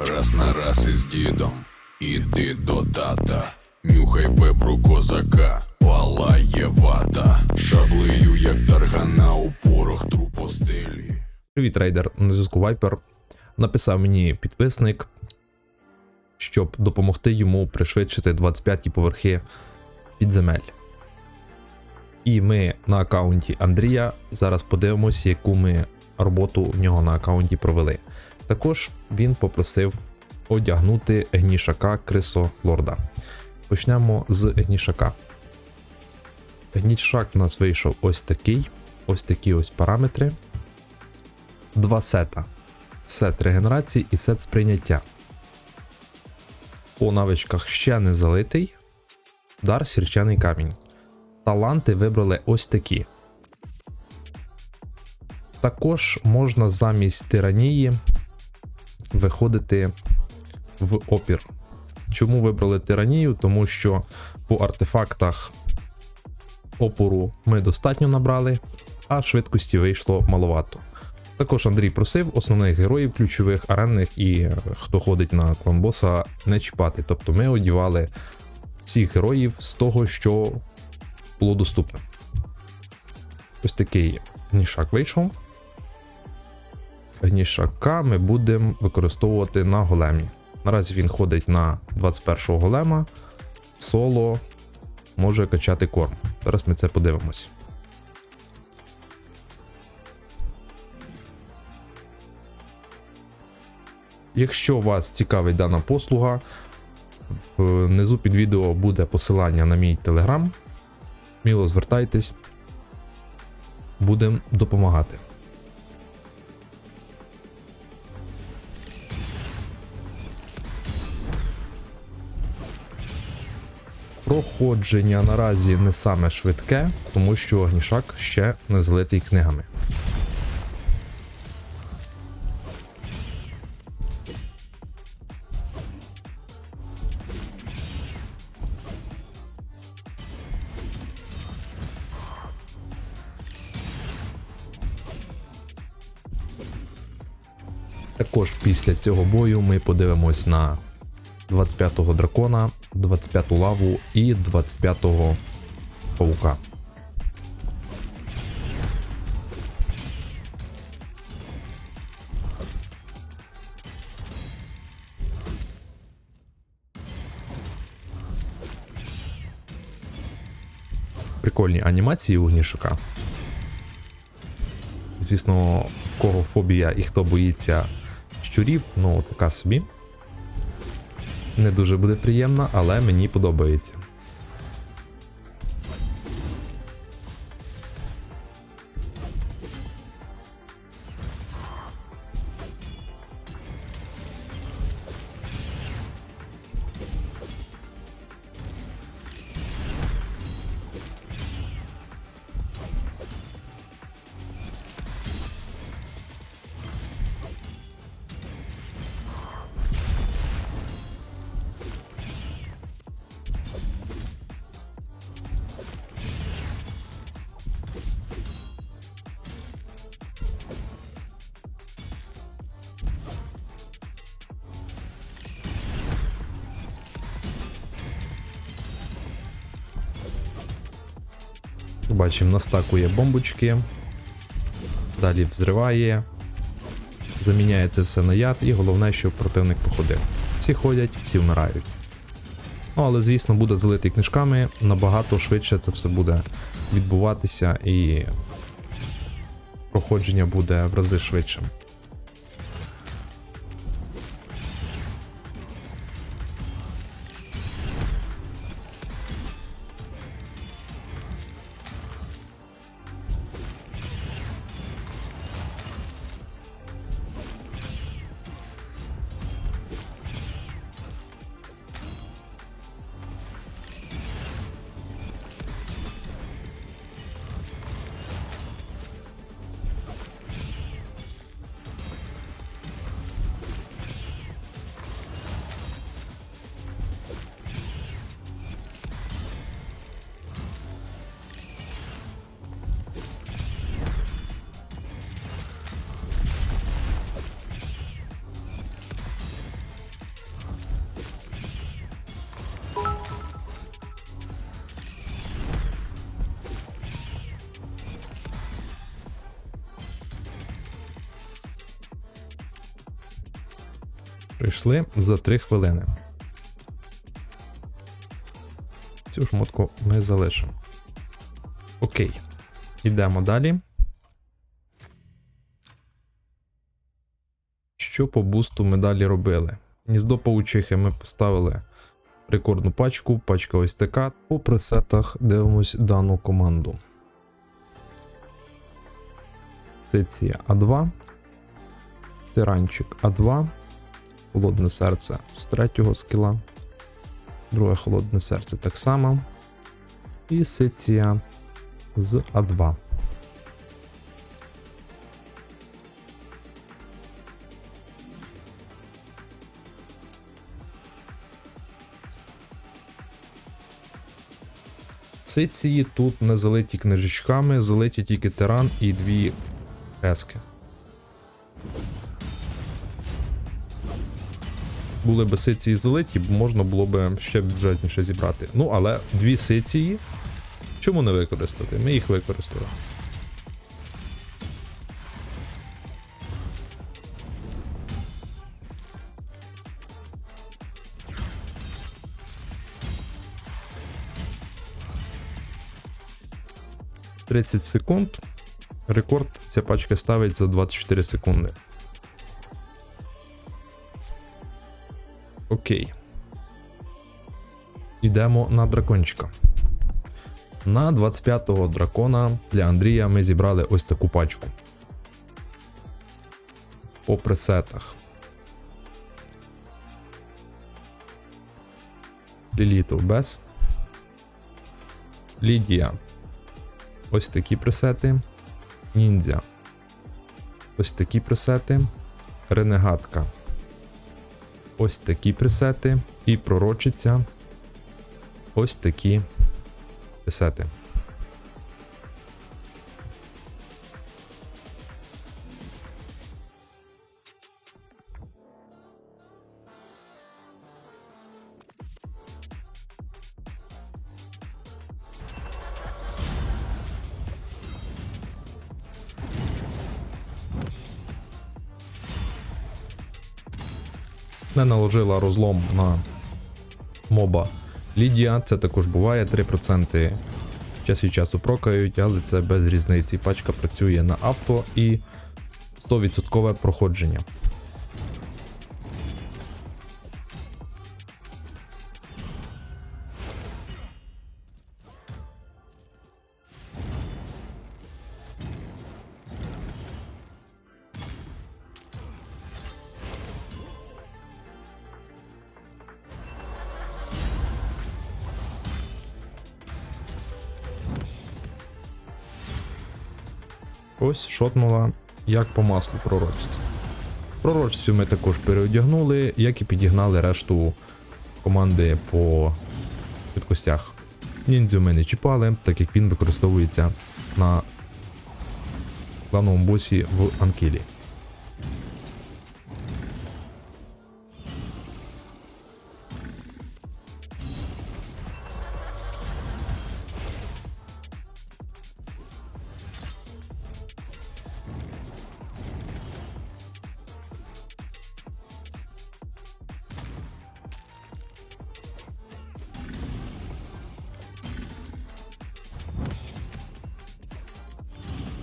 Раз на раз із дідом, іди до тата, нюхай бебру козака, палає вата, шаблею, як таргана у порох трупостелі. Привіт, рейдер. На зв'язку Viper. Написав мені підписник, щоб допомогти йому пришвидшити 25-ті поверхи підземель. І ми на аккаунті Андрія зараз подивимося, яку ми роботу в нього на аккаунті провели. Також він попросив одягнути гнішака Крисо Лорда. Почнемо з гнішака. Гнішак в нас вийшов ось такий. Ось такі ось параметри два сета: сет регенерації і сет сприйняття. По навичках ще не залитий. Дар сірчаний камінь. Таланти вибрали ось такі. Також можна замість тиранії виходити в опір. Чому вибрали тиранію? Тому що по артефактах опору ми достатньо набрали, а швидкості вийшло маловато. Також Андрій просив основних героїв ключових аренних і е, хто ходить на клан боса не чіпати. Тобто ми одівали всіх героїв з того, що було доступно. Ось такий гнішак вийшов. Гнішака ми будемо використовувати на големі. Наразі він ходить на 21 голема, соло може качати корм. Зараз ми це подивимось. Якщо вас цікавить дана послуга, внизу під відео буде посилання на мій телеграм. Сміло звертайтесь, будемо допомагати. Проходження наразі не саме швидке, тому що огнішак ще не злитий книгами. Також після цього бою ми подивимось на 25-го дракона, 25-ту лаву і 25-го паука. Прикольні анімації у Гнішика. Звісно, в кого фобія і хто боїться щурів, ну така собі. Не дуже буде приємна, але мені подобається. Бачимо, настакує бомбочки. Далі взриває. Заміняє це все на яд, і головне, щоб противник походив. Всі ходять, всі вмирають. Ну, але, звісно, буде залитий книжками, набагато швидше це все буде відбуватися і проходження буде в рази швидшим. Прийшли за 3 хвилини. Цю шмотку ми залишимо. Окей. Йдемо далі. Що по бусту ми далі робили? Гніздо паучихи ми поставили рекордну пачку, пачка ось така. По пресетах дивимось дану команду. Циція А2, Тиранчик А2, Холодне серце з третього скіла, друге холодне серце так само. І Сиція з А2. Сиції тут не залиті книжечками, залиті тільки тиран і дві ески. Були б сиції залиті, можна було б ще бюджетніше зібрати. Ну, але дві сиції. Чому не використати? Ми їх використали. «30 секунд. Рекорд ця пачка ставить за 24 секунди. Окей. Йдемо на дракончика. На 25-го дракона для Андрія ми зібрали ось таку пачку. По пресетах. Лілітов без. Лідія. Ось такі пресети. Ніндзя. Ось такі пресети. Ренегатка. Ось такі пресети. І пророчиться Ось такі пресети. Не наложила розлом на моба Лідія, це також буває 3% час від часу прокають, але це без різниці. Пачка працює на авто і 100% проходження. Ось шотнула як по маслу пророчиця. Пророчцю ми також переодягнули, як і підігнали решту команди по швидкостях. Ніндзю ми не чіпали, так як він використовується на главному босі в Анкілі.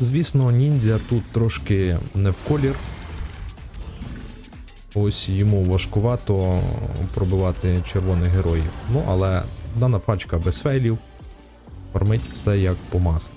Звісно, ніндзя тут трошки не в колір. Ось йому важкувато пробивати червоних героїв. Ну, але дана пачка без фейлів. Фармить все як по маслу.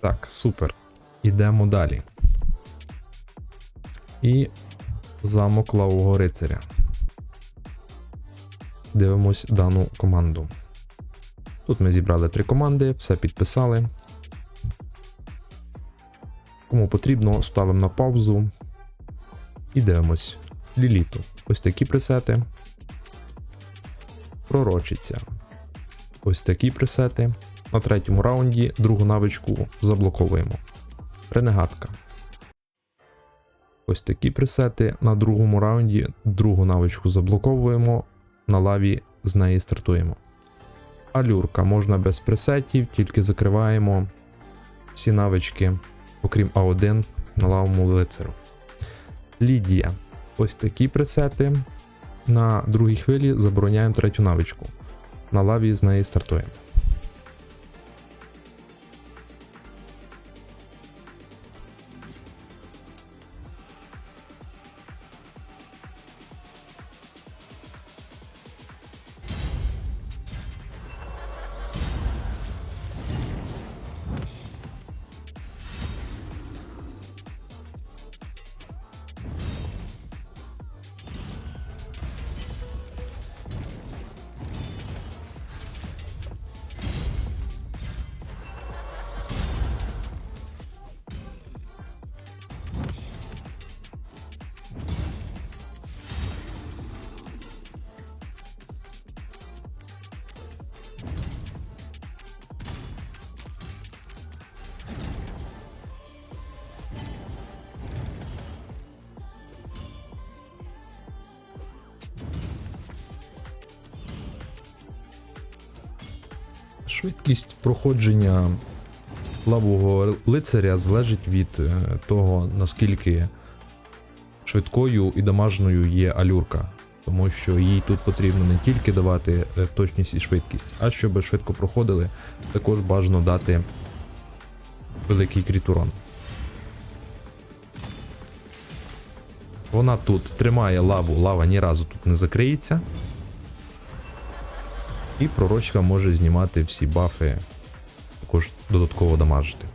Так, супер. Ідемо далі. І замок лавого рицаря. дивимось дану команду. Тут ми зібрали три команди, все підписали. Кому потрібно, ставимо на паузу і дивимось. Ліліту. Ось такі пресети. Пророчиця. Ось такі пресети. На третьому раунді другу навичку заблоковуємо. Ренегатка. Ось такі пресети. На другому раунді другу навичку заблоковуємо. На лаві з неї стартуємо. Алюрка можна без пресетів, тільки закриваємо всі навички, окрім А1 на лавому лицару. Лідія. Ось такі пресети. На другій хвилі забороняємо третю навичку. На лаві з неї стартуємо. Швидкість проходження лавового лицаря залежить від е, того, наскільки швидкою і дамажною є алюрка. Тому що їй тут потрібно не тільки давати е, точність і швидкість, а щоб швидко проходили, також бажано дати великий крітурон. Вона тут тримає лаву, лава ні разу тут не закриється. І пророчка може знімати всі бафи, також додатково дамажити.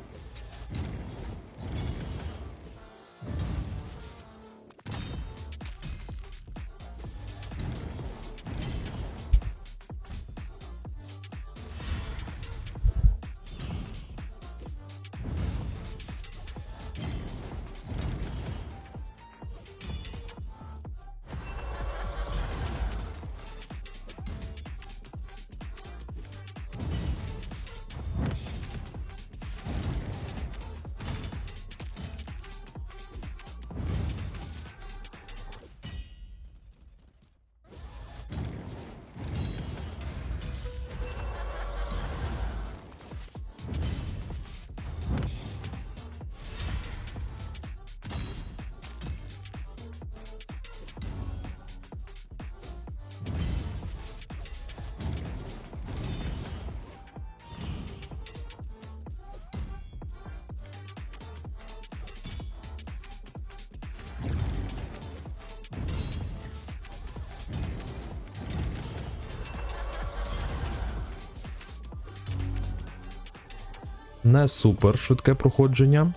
Не супер швидке проходження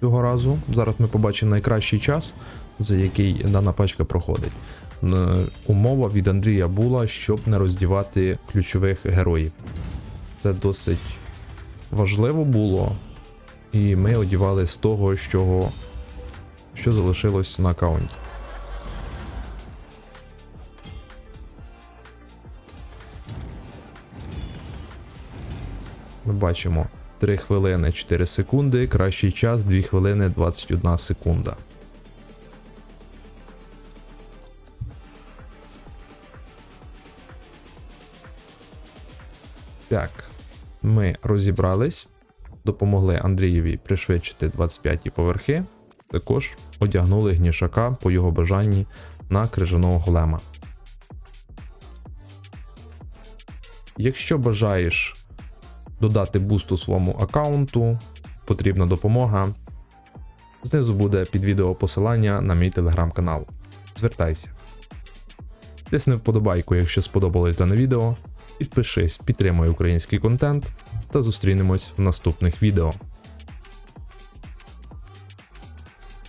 цього разу. Зараз ми побачимо найкращий час, за який дана пачка проходить. Умова від Андрія була, щоб не роздівати ключових героїв. Це досить важливо було, і ми одівали з того, що, що залишилось на аккаунті. Ми бачимо 3 хвилини 4 секунди, кращий час 2 хвилини 21 секунда. Так, ми розібрались, допомогли Андрієві пришвидшити 25 поверхи, також одягнули гнішака по його бажанні на крижаного голема. Якщо бажаєш додати буст у своєму аккаунту, потрібна допомога. Знизу буде під відео посилання на мій телеграм-канал. Звертайся. Тисни вподобайку, якщо сподобалось дане відео. Підпишись, підтримай український контент та зустрінемось в наступних відео.